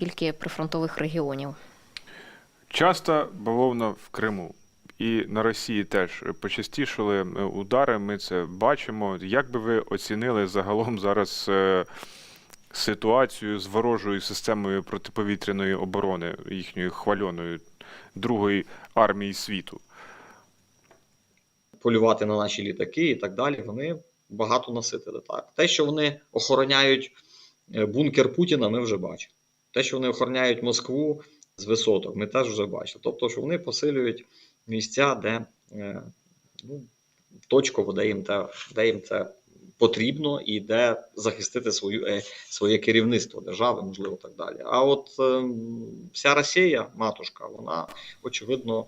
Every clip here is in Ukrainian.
скільки прифронтових регіонів. Часто бавовна в Криму. І на Росії теж почастішали е, удари. Ми це бачимо. Як би ви оцінили загалом зараз е, ситуацію з ворожою системою протиповітряної оборони, їхньою хвальоною другої армії світу? полювати на наші літаки і так далі. Вони багато наситили. Так, те, що вони охороняють е, бункер Путіна, ми вже бачимо. Те, що вони охороняють Москву з висоток, ми теж вже бачили. Тобто, що вони посилюють місця, де е, ну, точково, де їм те, де їм це потрібно, і де захистити свою, е, своє керівництво держави, можливо, так далі. А от е, вся Росія, матушка, вона очевидно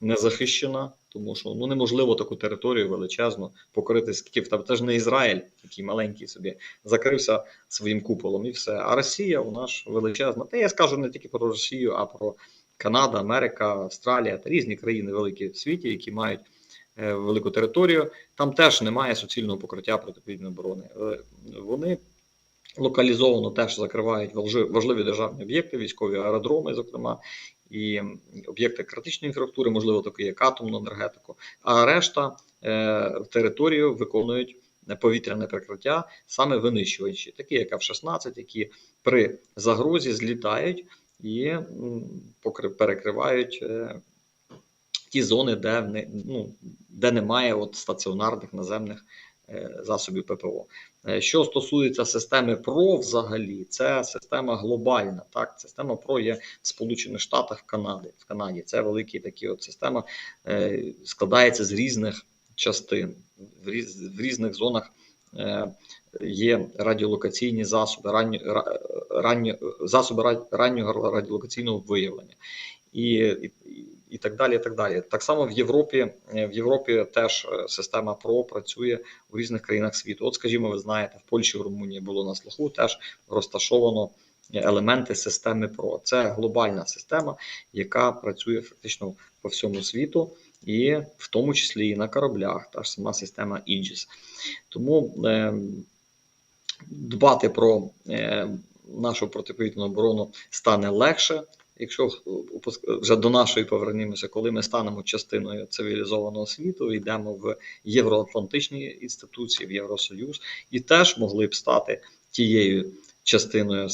не захищена, тому що ну неможливо таку територію величезну покорити скільки в тебе. Це ж не Ізраїль, який маленький собі закрився своїм куполом і все. А Росія вона ж величезна. Та я скажу не тільки про Росію, а про Канада, Америка, Австралія та різні країни великі в світі, які мають е, велику територію. Там теж немає суцільного покриття протиповітряної оборони. Е, Вони локалізовано теж закривають важливі державні об'єкти, військові аеродроми, зокрема, і об'єкти критичної інфраструктури, можливо, такі як атомну енергетику. А решта е, територію виконують повітряне прикриття, саме винищувачі, такі як F-16, які при загрозі злітають і перекривають. е, Ті зони, де, ну, де немає от стаціонарних наземних засобів ППО. Е, Що стосується системи ПРО, взагалі, це система глобальна. Так, система ПРО є в Сполучених Штатах, в Канаді. В Канаді це великі такі от система е, складається з різних частин. В, різ, в різних зонах е, є радіолокаційні засоби, ранні, ра- ранні, засоби ра- раннього радіолокаційного виявлення. І, і, і так далі. і Так далі. Так само в Європі, е, в Європі теж е, система ПРО працює у різних країнах світу. От, скажімо, ви знаєте, в Польщі, в Румунії було на слуху теж розташовано елементи системи ПРО. Це глобальна система, яка працює фактично по всьому світу, і в тому числі і на кораблях, та ж сама система Aegis. Тому е, дбати про е, нашу протиповітряну оборону стане легше. Якщо вже до нашої повернемося, коли ми станемо частиною цивілізованого світу, йдемо в євроатлантичні інституції, в Євросоюз, і теж могли б стати тією частиною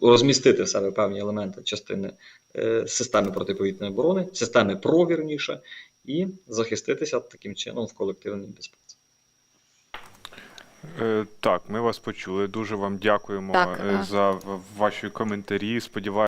розмістити в себе певні елементи частини е, системи протиповітряної оборони, системи ПРО, вірніше, і захиститися таким чином в колективній безпеці. Е, Так, ми вас почули. Дуже вам дякуємо Так, е, за ваші коментарі. Сподіваюся.